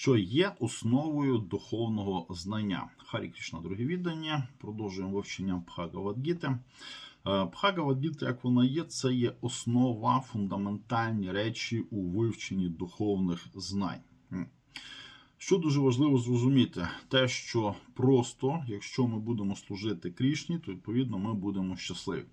що є основою духовного знання. Харі Кришна, друге віддання. Продовжуємо вивчення Бхагавадгіти. Е, Бхагавадгіта, як вона є, це є основа, фундаментальні речі у вивченні духовних знань. Що дуже важливо зрозуміти, те, що просто, якщо ми будемо служити Крішні, то відповідно ми будемо щасливі.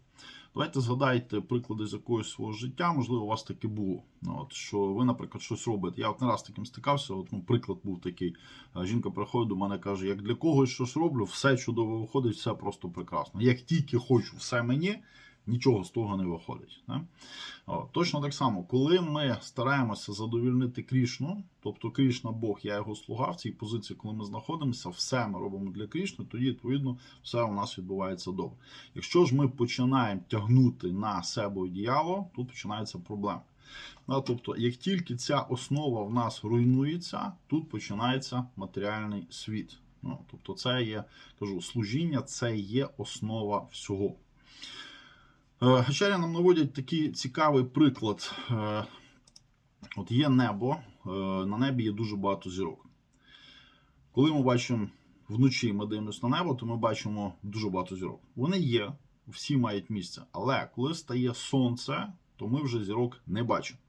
Давайте згадайте приклади з якогось свого життя, можливо, у вас таке було. Ну, От, що ви, наприклад, щось робите. Я от не раз таким стикався. От, ну, приклад був такий. Е, Жінка приходить до мене каже: як для когось щось роблю, все чудово виходить, все просто прекрасно. Як тільки хочу все мені, нічого з того не виходить. Не? О, точно так само, коли ми стараємося задовільнити Крішну, тобто Крішна Бог, я його слуга, в цій позиції, коли ми знаходимося, все ми робимо для Крішни, тоді, відповідно, все у нас відбувається добре. Якщо ж ми починаємо тягнути на себе одіяло, тут починається проблема. Да, тобто, як тільки ця основа в нас руйнується, тут починається матеріальний світ. Ну, тобто, це є, кажу, служіння, це є основа всього. Е, Гачаря нам наводять такий цікавий приклад. Е, От є небо, е, на небі є дуже багато зірок. Коли ми бачимо вночі, ми дивимося на небо, то ми бачимо дуже багато зірок. Вони є, всі мають місце. Але коли стає сонце, то ми вже зірок не бачимо.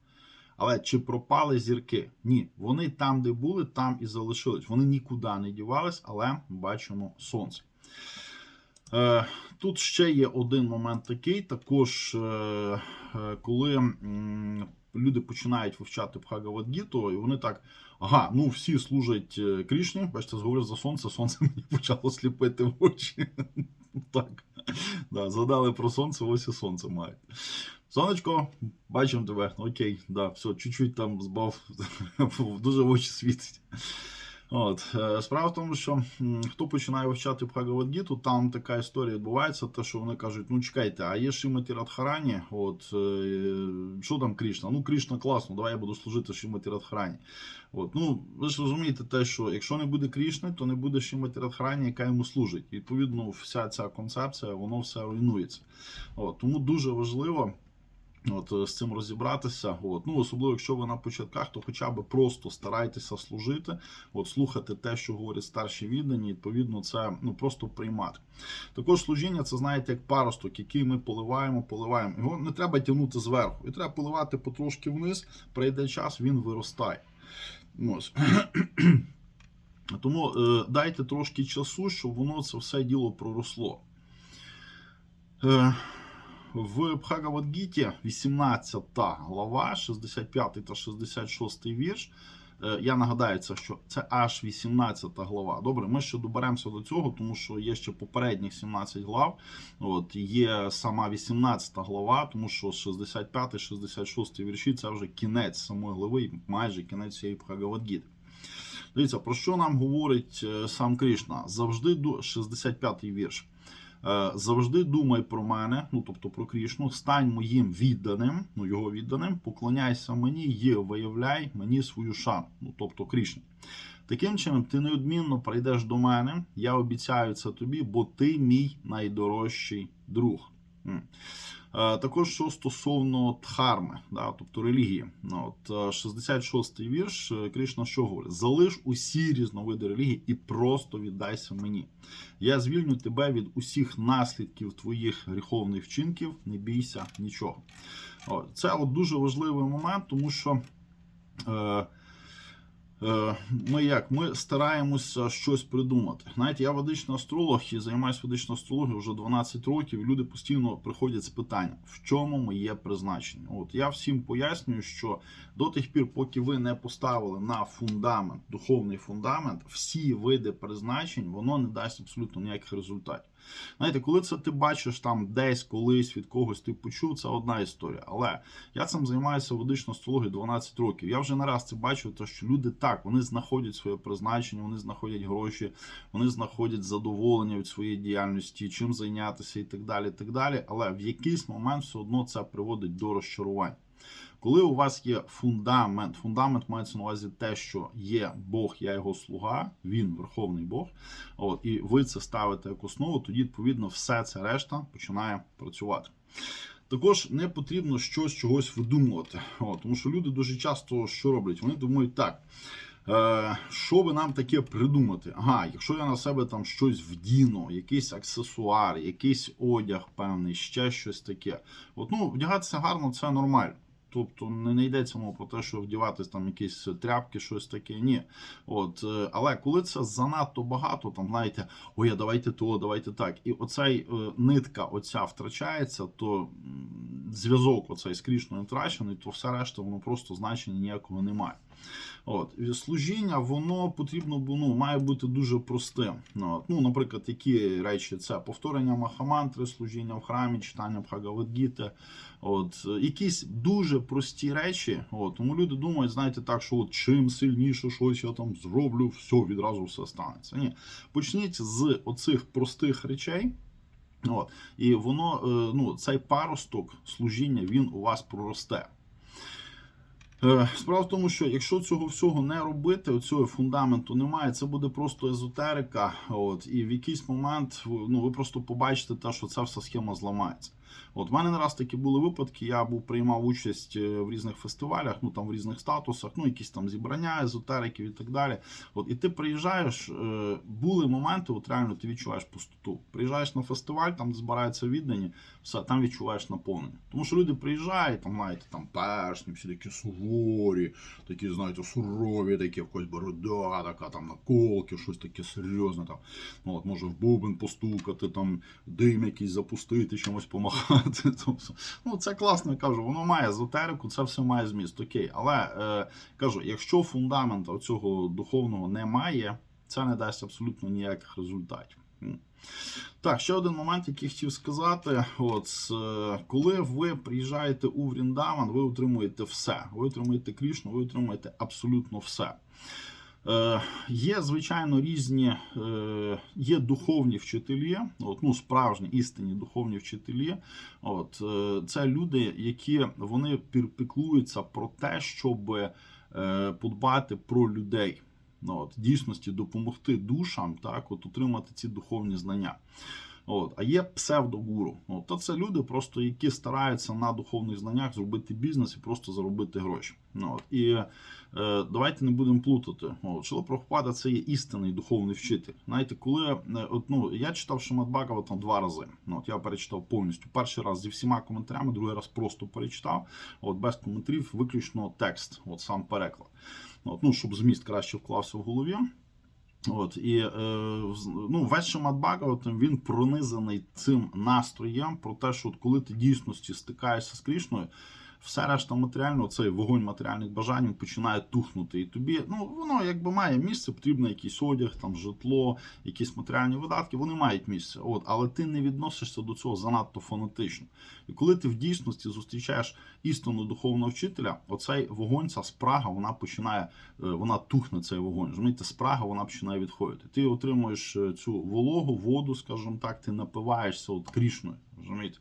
Але чи пропали зірки? Ні. Вони там, де були, там і залишились. Вони нікуди не дівались, але бачимо сонце. Е, Тут ще є один момент такий. Також, е, е, коли люди починають вивчати Бхагавадгіту, і вони так. Ага, ну всі служать Крішні. Бачите, зговорив за сонце, сонце мені почало сліпити в очі. Так. Да, згадали про сонце, ось і сонце мають. Сонечко, бачимо тебе. Окей, да, все, чуть-чуть там збав, дуже в очі світить. От, е, справа в тому, що хто починає вивчати Бхагавадгіту, там така історія відбувається, те, що вони кажуть, ну чекайте, а є Шиматі Радхарані, от, е, що там Крішна? Ну, Крішна класно, давай я буду служити Шиматі Радхарані. От, ну, ви ж розумієте те, що якщо не буде Крішни, то не буде Шиматі Радхарані, яка йому служить. І, відповідно, вся ця концепція, воно все руйнується. От, тому дуже важливо. От е, з цим розібратися, от ну особливо, якщо ви на початках, то хоча б просто старайтеся служити, от слухати те, що говорять старші віддані, відповідно, це ну просто приймати. Також служіння, це знаєте, як паросток, який ми поливаємо, поливаємо. Його не треба тягнути зверху, і треба поливати потрошки вниз. Прийде час, він виростає. Ось. Тому е, дайте трошки часу, щоб воно це все діло проросло. Е, в Бхагавадгіті 18 глава, 65 та 66 вірш. Е, Я нагадаю, що це аж 18 глава. Добре, ми ще доберемося до цього, тому що є ще попередніх 17 глав. От Є сама 18 глава, тому що 65 66 вірші це вже кінець самої глави, майже кінець цієї Бхагавадгіти. Дивіться, про що нам говорить е, сам Кришна? Завжди до 65-й вірш. Е, Завжди думай про мене, ну тобто про Крішну, стань моїм відданим, ну його відданим, поклоняйся мені і виявляй мені свою шану, ну тобто Крішні. Таким чином, ти неодмінно прийдеш до мене, я обіцяю це тобі, бо ти мій найдорожчий друг. Е, Також що стосовно дхарми, да, тобто релігії, ну, от е, 66-й вірш е, Кришна що говорить? Залиш усі різновиди релігії і просто віддайся мені. Я звільню тебе від усіх наслідків твоїх гріховних вчинків, не бійся нічого. Це от дуже важливий момент, тому що. Е, Е, Ми як? Ми стараємося щось придумати. Знаєте, я ведичний астролог і займаюся ведичною астрологією вже 12 років. Люди постійно приходять з питанням, в чому моє призначення. От я всім пояснюю, що до тих пір, поки ви не поставили на фундамент, духовний фундамент, всі види призначень, воно не дасть абсолютно ніяких результатів. Знаєте, коли це ти бачиш там десь колись від когось ти почув, це одна історія. Але я цим займаюся ведичною астрологією 12 років. Я вже не раз це бачив, то що люди так вони знаходять своє призначення, вони знаходять гроші, вони знаходять задоволення від своєї діяльності, чим зайнятися і так далі. і так далі. Але в якийсь момент все одно це приводить до розчарувань. Коли у вас є фундамент, фундамент мається на увазі те, що є Бог, я його слуга, він верховний Бог. От, і ви це ставите як основу, тоді відповідно все це решта починає працювати. Також не потрібно щось чогось видумувати, От, тому що люди дуже часто що роблять? Вони думають так. Е, що би нам таке придумати? Ага, якщо я на себе там щось вдіну, якийсь аксесуар, якийсь одяг певний, ще щось таке. От, ну, вдягатися гарно це нормально. Тобто не, не йдеться мова про те, що вдіватись там якісь тряпки, щось таке. Ні. От, е, але коли це занадто багато, там знаєте, ой, а давайте то, давайте так. І оцей е, нитка оця втрачається, то зв'язок оцей скрішно втрачений, то все решта воно просто значення ніякого немає. От служіння, воно потрібно ну, має бути дуже простим. Ну, от, ну, наприклад, які речі це повторення Махамантри, служіння в храмі, читання Бхагавадгіти, От якісь дуже прості речі. От, тому люди думають, знаєте, так, що от чим сильніше щось я там зроблю, все відразу все станеться. Ні, почніть з оцих простих речей. От, і воно, е, ну, цей паросток служіння, він у вас проросте. Е, Справа в тому, що якщо цього всього не робити, цього фундаменту немає, це буде просто езотерика. От, і в якийсь момент ну, ви просто побачите те, що ця вся схема зламається. От в мене не раз такі були випадки. Я був приймав участь е, в різних фестивалях, ну там в різних статусах, ну якісь там зібрання, езотериків і так далі. От і ти приїжджаєш, е, були моменти, от реально ти відчуваєш пустоту. Приїжджаєш на фестиваль, там збираються віддані, все там відчуваєш наповнення. Тому що люди приїжджають, там знаєте, там першні, всі такі суворі, такі, знаєте, сурові, такі якась борода, така там наколки, щось таке серйозне. Там ну, от може в бубен постукати, там дим якийсь запустити, чимось помахати. Ну це класно, кажу, воно має езотерику, це все має зміст. Окей, але е, кажу, якщо фундамента цього духовного немає, це не дасть абсолютно ніяких результатів. Так, ще один момент, який хотів сказати. От е, коли ви приїжджаєте у Вріндаван, ви отримуєте все. Ви отримуєте Крішну, ви отримуєте абсолютно все. Е, є, звичайно, різні, е, є духовні вчителі, от, ну, справжні істинні духовні вчителі. От, е, це люди, які вони піклуються про те, щоб подбати про людей. Ну, от, дійсності допомогти душам, так, от, отримати ці духовні знання. От, а є псевдогуру. От, то це люди, просто які стараються на духовних знаннях зробити бізнес і просто заробити гроші. Ну, от, і е, давайте не будемо плутати. От, Шила Прабхупада це є істинний духовний вчитель. Знаєте, коли е, от, ну, я читав Шимат Бхагаватам два рази. Ну, от, я перечитав повністю. Перший раз зі всіма коментарями, другий раз просто перечитав. От, без коментарів, виключно текст, от сам переклад. От, ну, щоб зміст краще вклався в голові. От і е, ну, весь Шимат Бхагаватам, він пронизаний цим настроєм про те, що от коли ти дійсності стикаєшся з Крішною, все решта матеріального, цей вогонь матеріальних бажань він починає тухнути. І тобі, ну воно якби має місце, потрібно якийсь одяг, там житло, якісь матеріальні видатки, вони мають місце. От, але ти не відносишся до цього занадто фанатично. І коли ти в дійсності зустрічаєш істинно духовного вчителя, оцей вогонь, ця спрага, вона починає, е, вона тухне цей вогонь. Розумієте, спрага вона починає відходити. Ти отримуєш е, цю вологу, воду, скажімо так, ти напиваєшся от крішною. Розумієте?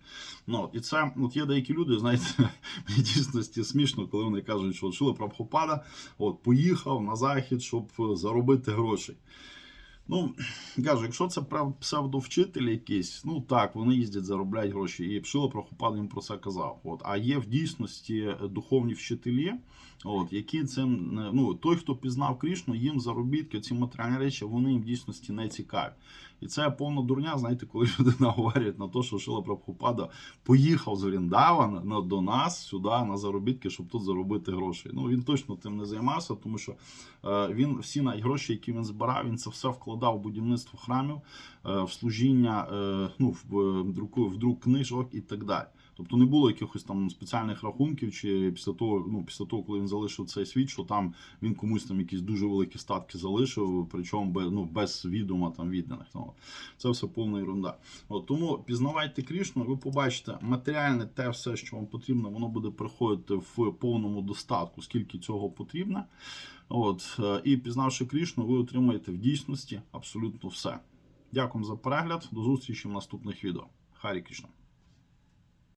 Ну, і це от є деякі люди, знаєте, мені дійсності смішно, коли вони кажуть, що Шила Прабхупада от, поїхав на захід, щоб е, заробити грошей. Ну, кажу, якщо це псевдовчитель якийсь, ну так, вони їздять, заробляють гроші. І Шила Прабхупада їм про це казав. От, а є в дійсності е, духовні вчителі, от, які цим, е, ну, той, хто пізнав Крішну, їм заробітки, ці матеріальні речі, вони їм в дійсності не цікаві. І це повна дурня, знаєте, коли людина говорить на те, що Шила Прабхупада поїхав з Оріндавана на, до нас сюди на заробітки, щоб тут заробити гроші. Ну він точно тим не займався, тому що е, він всі навіть гроші, які він збирав, він це все вкладав в будівництво храмів, е, в служіння, ну в, друку, в друк книжок і так далі. Тобто не було якихось там спеціальних рахунків, чи після того, ну після того, коли він залишив цей світ, що там він комусь там якісь дуже великі статки залишив, причому без, ну, без відома там відданих. Ну, це все повна ерунда. От, тому пізнавайте Крішну, ви побачите матеріальне те все, що вам потрібно, воно буде приходити в повному достатку, скільки цього потрібно. От, е, і пізнавши Крішну, ви отримаєте в дійсності абсолютно все. Дякую за перегляд. До зустрічі в наступних відео. Харі Крішна.